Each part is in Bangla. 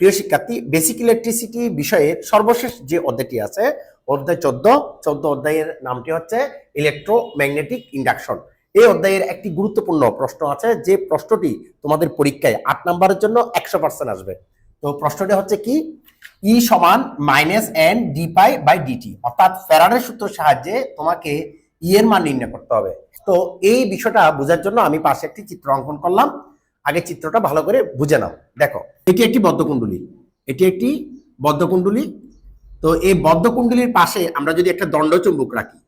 প্রিয় শিক্ষার্থী বেসিক ইলেকট্রিসিটি বিষয়ের সর্বশেষ যে অধ্যায়টি আছে, অধ্যায় চোদ্দ চোদ্দ অধ্যায়ের নামটি হচ্ছে ইলেকট্রোম্যাগনেটিক ইন্ডাকশন এই অধ্যায়ের একটি গুরুত্বপূর্ণ প্রশ্ন আছে, যে প্রশ্নটি তোমাদের পরীক্ষায় আট নম্বরের জন্য একশো পার্সেন্ট আসবে। তো প্রশ্নটি হচ্ছে কি? ই সমান minus N D phi by D T অর্থাৎ ফেরারের সূত্রের সাহায্যে তোমাকে ই এর মান নির্ণয় করতে হবে। তো এই বিষয়টা বোঝার জন্য আমি পাশে একটি চিত্র অঙ্কন করলাম। আগে চিত্রটা ভালো করে বুঝে নাও। দেখো, এটি একটি বদ্ধকুণ্ডলী। এটি একটি বদ্ধকুণ্ডলী। তো এই বদ্ধকুণ্ডলীর পাশে আমরা যদি একটা দণ্ড চুম্বক রাখি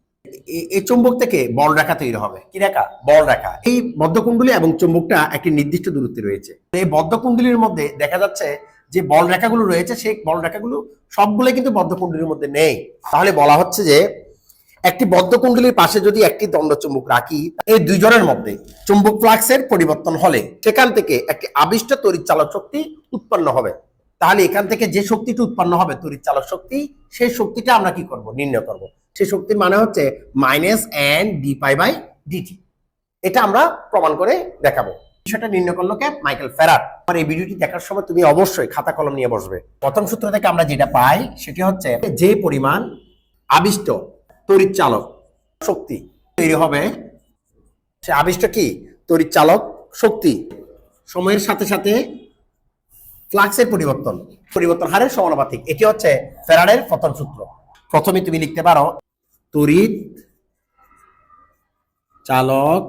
এই চুম্বক থেকে বল রেখা তৈরি হবে। কি রেখা? বল রেখা। এই বদ্ধকুণ্ডলী এবং চুম্বকটা একটি নির্দিষ্ট দূরত্বে রয়েছে। এই বদ্ধকুণ্ডলীর মধ্যে দেখা যাচ্ছে যে বল রেখাগুলো রয়েছে, সেই বল রেখাগুলো সবগুলো কিন্তু বদ্ধকুণ্ডলীর মধ্যে নেই। তাহলে বলা হচ্ছে যে একটি বদ্ধ বদ্ধকুণ্ডলীর পাশে যদি একটি দণ্ড চুম্বক রাখি, এই দুইজনের মধ্যে চুম্বক ফ্লাক্সের পরিবর্তন হলে সেখান থেকে একটি আবিষ্ট তড়িৎ চালক শক্তি উৎপন্ন হবে। তাহলে এখান থেকে যে শক্তিটি উৎপন্ন হবে তড়িৎ চালক শক্তি, সেই শক্তিটা আমরা কি করব? নির্ণয় করব। সেই শক্তির মানে হচ্ছে minus N D phi by D T. এটা আমরা প্রমাণ করে দেখাবো। বিষয়টা নির্ণয় করল কে? মাইকেল ফেরার। আর এই ভিডিওটি দেখার সময় তুমি অবশ্যই খাতা কলম নিয়ে বসবে। প্রথম সূত্র থেকে আমরা যেটা পাই, সেটি হচ্ছে যে পরিমাণ আবিষ্ট তড়িৎ চালক শক্তি তৈরি হবে। সে আবিষ্ট কি? তড়িৎ চালক শক্তি। সময়ের সাথে সাথে ফ্লাক্সের পরিবর্তন পরিবর্তন হারের সমানুপাতিক। এটি হচ্ছে ফেরারের প্রথম সূত্র। প্রথমে তুমি লিখতে পারো, তড়িৎ চালক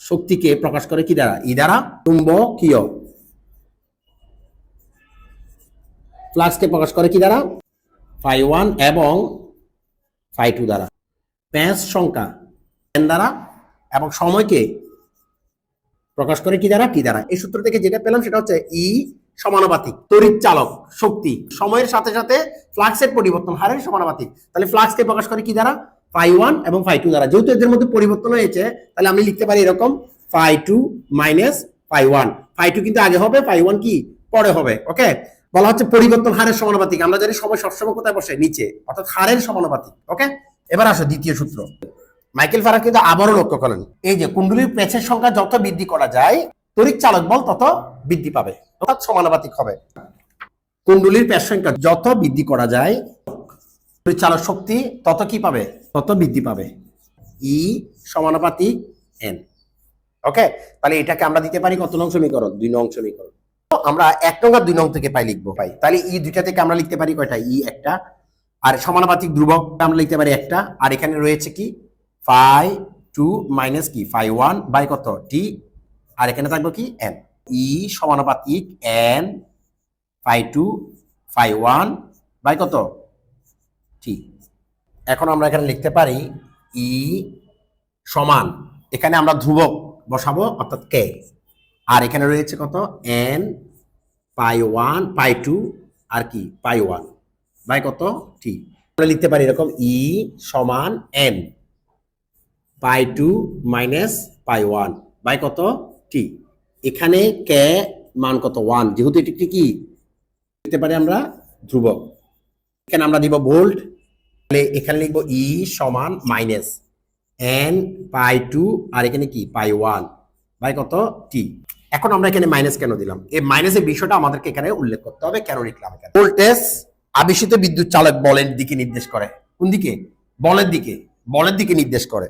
শক্তিকে প্রকাশ করে কি দ্বারা? ই দ্বারা চুম্বকীয়। ফ্লাক্সকে প্রকাশ করে কি দ্বারা? ফাই ওয়ান এবং ফাই টু দ্বারা। প্যাঁচ সংখ্যা এন দ্বারা এবং সময়কে প্রকাশ করে কি দ্বারা? টি দ্বারা। এই সূত্র থেকে যেটা পেলাম সেটা হচ্ছে ই সমানুপাতিক, তড়িৎ চালক, শক্তি। সময়ের সাথে সাথে ফ্লাক্সের পরিবর্তন, হারের সমানুপাতিক। তাহলে ফ্লাক্সকে প্রকাশ করে কি দ্বারা? ফাই ওয়ান এবং ফাই টু দ্বারা। যেহেতু এদের মধ্যে পরিবর্তন হয়েছে, তাহলে আমি লিখতে পারি এরকম, phi two minus phi one. Phi two কিন্তু আগে হবে, ফাই ওয়ান কি? পরে হবে, ওকে? বলা হচ্ছে পরিবর্তন, হারের সমানুপাতিক। আমরা জানি সময় সবসময় কোথায় বসে? নিচে, অর্থাৎ হারের সমানুপাতিক, ওকে? এবার আসো দ্বিতীয় সূত্র। মাইকেল ফারাক কিন্তু আবারও লক্ষ্য করেন। এই যে কুণ্ডলীর পেছের সংখ্যা যত বৃদ্ধি করা যায়, তড়িৎ চালক বল তত বৃদ্ধি পাবে, অর্থাৎ সমানুপাতিক হবে। কুণ্ডলীর পেশ সংখ্যা যত বৃদ্ধি করা যায়, তড়িৎ চালক শক্তি তত কি পাবে? তত বৃদ্ধি পাবে। ই সমানুপাতিক এন ওকে তাহলে এটাকে আমরা দিতে পারি কত নং সমীকরণ? দুই নং সমীকরণ। আমরা এক নং আর দুই নং থেকে পাই লিখব। পাই তাহলে ই দুইটা থেকে আমরা লিখতে পারি কয়টা? ই একটা। আর সমানুপাতিক ধ্রুবক আমরা লিখতে পারি একটা। আর এখানে রয়েছে কি? ফাই টু মাইনাস কি? ফাই ওয়ান বাই কত? টি আর এখানে থাকবে কি? এন ই সমানুপাতিক N phi two phi one by কত? টি এখন আমরা এখানে লিখতে পারি ই সমান। এখানে আমরা ধ্রুবক বসাবো, অর্থাৎ কে আর এখানে রয়েছে কত? N phi one phi two আর কি? পাই ওয়ান বাই কত? টি আমরা লিখতে পারি এরকম ই সমান N phi two minus phi one. By কত? টি এখানে কে মান কত? ওয়ান। যেহেতু এটি একটি কি? লিখতে পারি আমরা ধ্রুবক। এখানে আমরা দিব ভোল্ট। তাহলে এখানে লিখব ই সমান মাইনাস এন পাই টু, আর এখানে কি? পাই ওয়ান। বাই কত? টি এখন আমরা এখানে মাইনাস কেন দিলাম? এই মাইনাসের বিষয়টা আমাদেরকে এখানে উল্লেখ করতে হবে। কেন লিখলাম এখানে? ভোল্টেজ আবেশিত বিদ্যুৎ চালক বলের দিকে নির্দেশ করে। কোন দিকে? বলের দিকে। বলের দিকে নির্দেশ করে।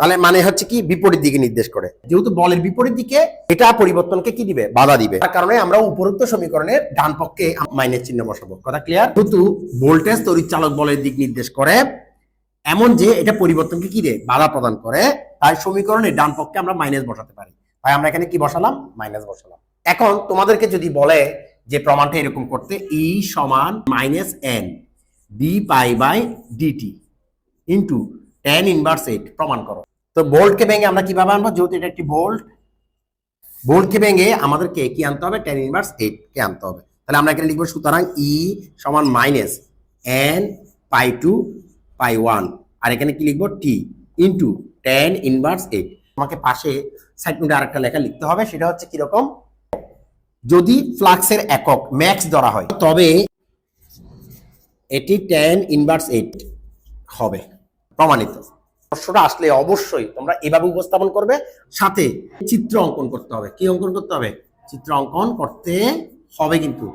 তাহলে মানে হচ্ছে কি? বিপরীত দিকে নির্দেশ করে। যেহেতু বলের বিপরীত দিকে এটা পরিবর্তনকে কি দিবে? বাধা দিবে। তার কারণে আমরা উপরোক্ত সমীকরণের ডান পক্ষে মাইনাস চিহ্ন বসাবো। কথা ক্লিয়ার যেহেতু ভোল্টেজ তড়িৎ চালক বলের দিক নির্দেশ করে, এমন যে এটা পরিবর্তনকে কি রে বাধা প্রদান করে। তাই সমীকরণের ডান পক্ষে আমরা মাইনাস বসাতে পারি। তাই আমরা এখানে কি বসালাম? মাইনাস বসালাম। এখন তোমাদেরকে যদি বলে যে প্রমাণটা এরকম করতে ই সমান minus N D phi by D T into ten inverse eight প্রমাণ করো। তো ভোল্টকে ভেঙে আমরা কীভাবে আনব? যেহেতু এটা একটি ভোল্ট ভোল্টকে ভেঙে আমাদেরকে কি আনতে হবে? টেন ইনভার্স এইট কে আনতে হবে। তাহলে আমরা এখানে লিখব, সুতরাং ই সমান minus N phi two phi one আর এখানে কি লিখব? T into ten inverse eight আমাকে পাশে সাইড নোটে আরেকটা লেখা লিখতে হবে, সেটা হচ্ছে কীরকম? যদি ফ্লাক্সের একক ম্যাক্স ধরা হয়, তবে এটি টেন ইনভার্স এইট হবে, প্রমাণিত। প্রশ্নটা আসলে অবশ্যই তোমরা এভাবে উপস্থাপন করবে, সাথে চিত্র অঙ্কন করতে হবে। কি অঙ্কন করতে হবে? চিত্র অঙ্কন করতে হবে কিন্তু।